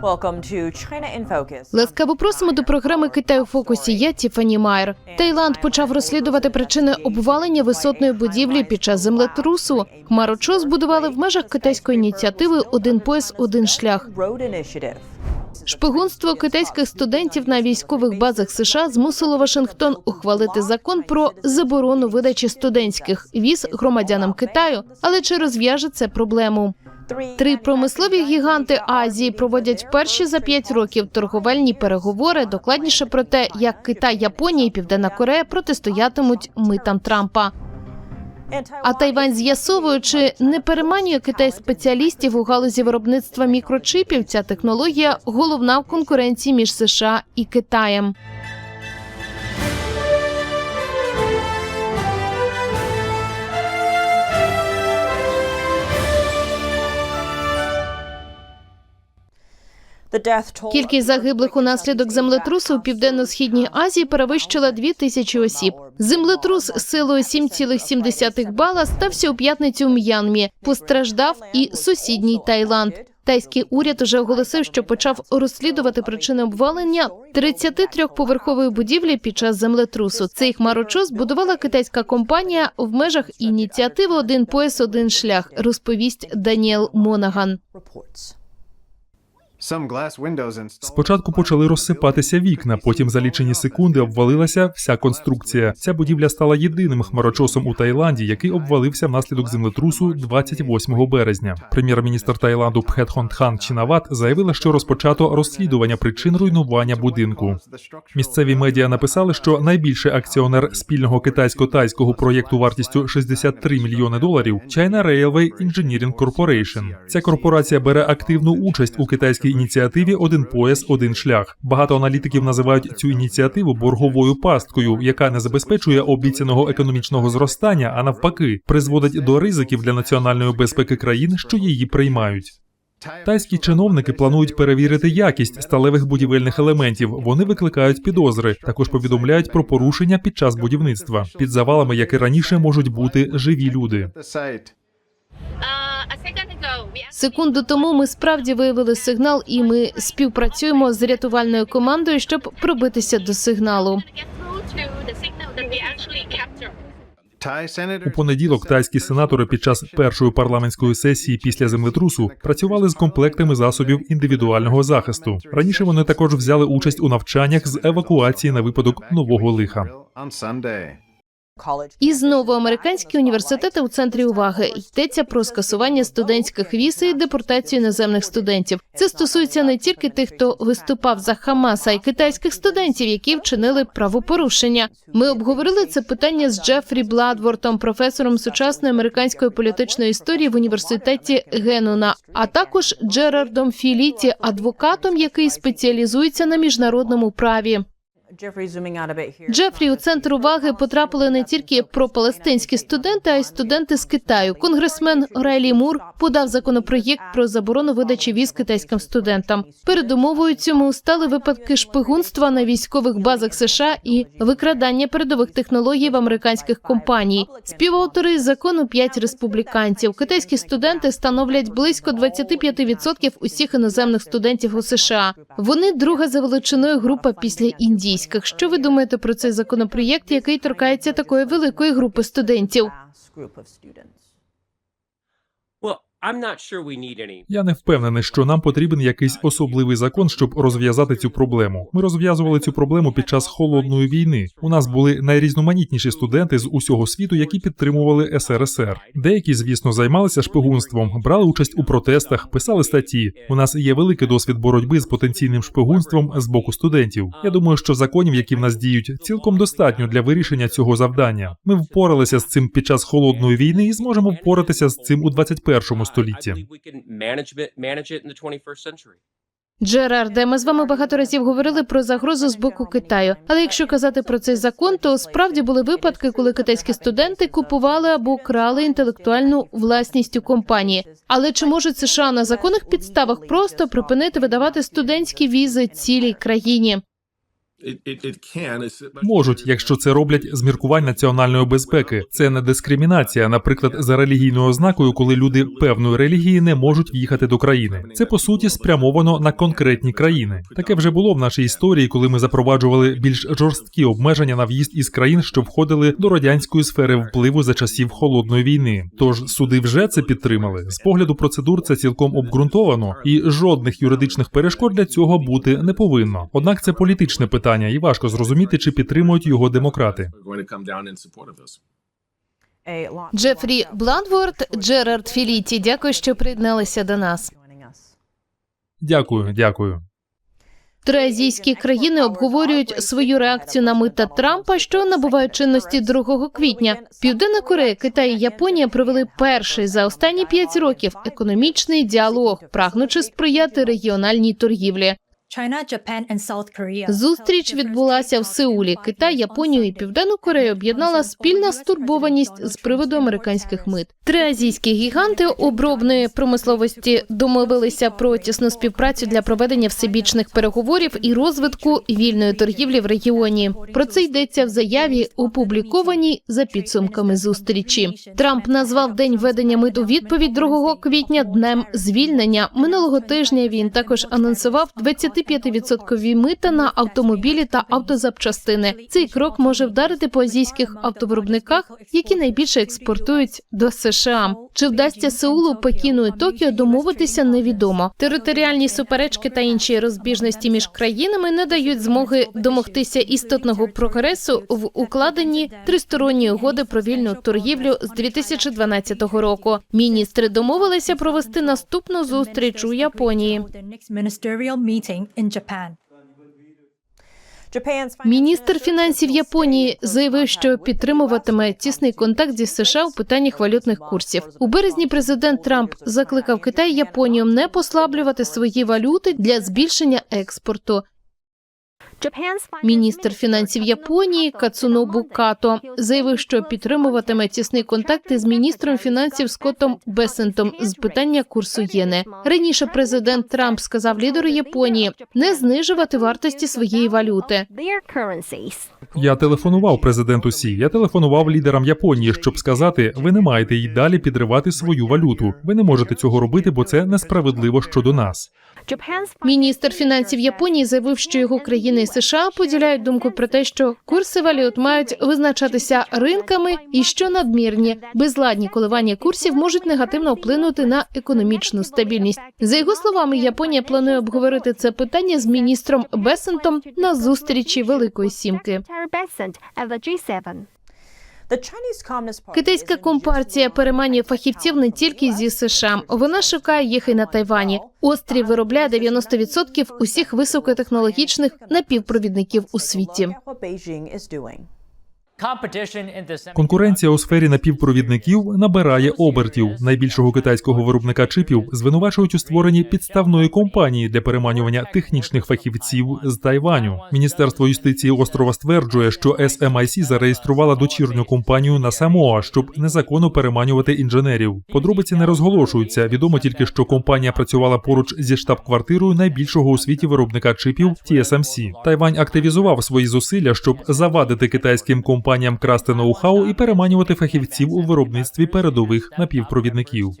Welcome to. Ласкаво просимо до програми Китай у фокусі. Я Тіфані Майер. Таїланд почав розслідувати причини обвалення висотної будівлі під час землетрусу. Хмарочос збудували в межах китайської ініціативи Один пояс, один шлях. Шпигунство китайських студентів на військових базах США змусило Вашингтон ухвалити закон про заборону видачі студентських віз громадянам Китаю. Але чи розв'яже це проблему? Три промислові гіганти Азії проводять перші за п'ять років торговельні переговори. Докладніше про те, як Китай, Японія і Південна Корея протистоятимуть митам Трампа. А Тайвань з'ясовує, чи не переманює Китай спеціалістів у галузі виробництва мікрочипів. Ця технологія головна в конкуренції між США і Китаєм. Кількість загиблих унаслідок землетрусу у південно-східній Азії перевищила 2 тисячі осіб. Землетрус з силою 7,7 бала стався у п'ятницю в М'янмі. Постраждав і сусідній Таїланд. Тайський уряд уже оголосив, що почав розслідувати причини обвалення 33-поверхової будівлі під час землетрусу. Цей хмарочос будувала китайська компанія в межах ініціативи Один пояс, один шлях. Розповість Даніел Монаган. Спочатку почали розсипатися вікна, потім за лічені секунди обвалилася вся конструкція. Ця будівля стала єдиним хмарочосом у Таїланді, який обвалився внаслідок землетрусу 28 березня. Прем'єр-міністр Таїланду Пхетхонтхан Чинават заявила, що розпочато розслідування причин руйнування будинку. Місцеві медіа написали, що найбільший акціонер спільного китайсько-тайського проєкту вартістю 63 мільйони доларів China Railway Engineering Corporation. Ця корпорація бере активну участь у китайській ініціативі Один пояс, один шлях. Багато аналітиків називають цю ініціативу борговою пасткою, яка не забезпечує обіцяного економічного зростання, а навпаки, призводить до ризиків для національної безпеки країн, що її приймають. Тайські чиновники планують перевірити якість сталевих будівельних елементів. Вони викликають підозри. Також повідомляють про порушення під час будівництва. Під завалами, як і раніше, можуть бути живі люди. Секунду тому ми справді виявили сигнал, і ми співпрацюємо з рятувальною командою, щоб пробитися до сигналу. У понеділок тайські сенатори під час першої парламентської сесії після землетрусу працювали з комплектами засобів індивідуального захисту. Раніше вони також взяли участь у навчаннях з евакуації на випадок нового лиха. І знову американські університети у центрі уваги йдеться про скасування студентських віз і депортацію іноземних студентів. Це стосується не тільки тих, хто виступав за Хамас, а й китайських студентів, які вчинили правопорушення. Ми обговорили це питання з Джефрі Бладвортом, професором сучасної американської політичної історії в університеті Генуна, а також Джерардом Філіті, адвокатом, який спеціалізується на міжнародному праві. Джефрі у центр уваги потрапили не тільки пропалестинські студенти, а й студенти з Китаю. Конгресмен Райлі Мур подав законопроєкт про заборону видачі віз китайським студентам. Передумовою цьому стали випадки шпигунства на військових базах США і викрадання передових технологій в американських компаній. Співавтори закону п'ять республіканців. Китайські студенти становлять близько 25% усіх іноземних студентів у США. Вони друга за величиною група після індійських. Що ви думаєте про цей законопроєкт, який торкається такої великої групи студентів? Я не впевнений, що нам потрібен якийсь особливий закон, щоб розв'язати цю проблему. Ми розв'язували цю проблему під час холодної війни. У нас були найрізноманітніші студенти з усього світу, які підтримували СРСР. Деякі, звісно, займалися шпигунством, брали участь у протестах, писали статті. У нас є великий досвід боротьби з потенційним шпигунством з боку студентів. Я думаю, що законів, які в нас діють, цілком достатньо для вирішення цього завдання. Ми впоралися з цим під час холодної війни і зможемо впоратися з цим у 21 I столітті. believe we can manage it, manage it in the 21st century. Джерарде, ми з вами багато разів говорили про загрозу з боку Китаю. Але якщо казати про цей закон, то справді були випадки, коли китайські студенти купували або крали інтелектуальну власність у компанії. Але чи можуть США на законних підставах просто припинити видавати студентські візи цілій країні? Можуть, якщо це роблять з міркувань національної безпеки. Це не дискримінація, наприклад, за релігійною ознакою, коли люди певної релігії не можуть в'їхати до країни. Це по суті спрямовано на конкретні країни. Таке вже було в нашій історії, коли ми запроваджували більш жорсткі обмеження на в'їзд із країн, що входили до радянської сфери впливу за часів холодної війни. Тож суди вже це підтримали. З погляду процедур це цілком обґрунтовано, і жодних юридичних перешкод для цього бути не повинно. Однак це політичне питання, і важко зрозуміти, чи підтримують його демократи. Джефрі Бландворд, Джерард Філіті. Дякую, що приєдналися до нас. Дякую, дякую. Три азійські країни обговорюють свою реакцію на мита Трампа, що набувають чинності 2 квітня. Південна Корея, Китай і Японія провели перший за останні п'ять років економічний діалог, прагнучи сприяти регіональній торгівлі. Зустріч відбулася в Сеулі. Китай, Японію і Південну Корею об'єднала спільна стурбованість з приводу американських мит. Три азійські гіганти обробної промисловості домовилися про тісну співпрацю для проведення всебічних переговорів і розвитку вільної торгівлі в регіоні. Про це йдеться в заяві, опублікованій за підсумками зустрічі. Трамп назвав день введення мит у відповідь 2 квітня днем звільнення. Минулого тижня він також анонсував 25% мита на автомобілі та автозапчастини. Цей крок може вдарити по азійських автовиробниках, які найбільше експортують до США. Чи вдасться Сеулу, Пекіну і Токіо домовитися, невідомо. Територіальні суперечки та інші розбіжності між країнами не дають змоги домогтися істотного прогресу в укладенні тристоронньої угоди про вільну торгівлю з 2012 року. Міністри домовилися провести наступну зустріч у Японії. In Japan. Міністр фінансів Японії заявив, що підтримуватиме тісний контакт зі США у питаннях валютних курсів. У березні президент Трамп закликав Китай і Японію не послаблювати свої валюти для збільшення експорту. Міністр фінансів Японії Кацунобу Като заявив, що підтримуватиме тісний контакт із міністром фінансів Скоттом Бесентом з питання курсу єни. Раніше президент Трамп сказав лідеру Японії не знижувати вартості своєї валюти. Я телефонував президенту Сі. Я телефонував лідерам Японії, щоб сказати: ви не маєте й далі підривати свою валюту. Ви не можете цього робити, бо це несправедливо щодо нас. Міністр фінансів Японії заявив, що його країни і США поділяють думку про те, що курси валют мають визначатися ринками, і що надмірні безладні коливання курсів можуть негативно вплинути на економічну стабільність. За його словами, Японія планує обговорити це питання з міністром Бесентом на зустрічі Великої Сімки. The Chinese Communist Китайська компартія переманює фахівців не тільки зі США. Вона шукає їх і на Тайвані. Острів виробляє 90% усіх високотехнологічних напівпровідників у світі. Конкуренція у сфері напівпровідників набирає обертів. Найбільшого китайського виробника чипів звинувачують у створенні підставної компанії для переманювання технічних фахівців з Тайваню. Міністерство юстиції острова стверджує, що SMIC зареєструвала дочірню компанію на Самоа, щоб незаконно переманювати інженерів. Подробиці не розголошуються. Відомо тільки, що компанія працювала поруч зі штаб-квартирою найбільшого у світі виробника чипів TSMC. Тайвань активізував свої зусилля, щоб завадити китайським компаніям красти ноу-хау і переманювати фахівців у виробництві передових напівпровідників.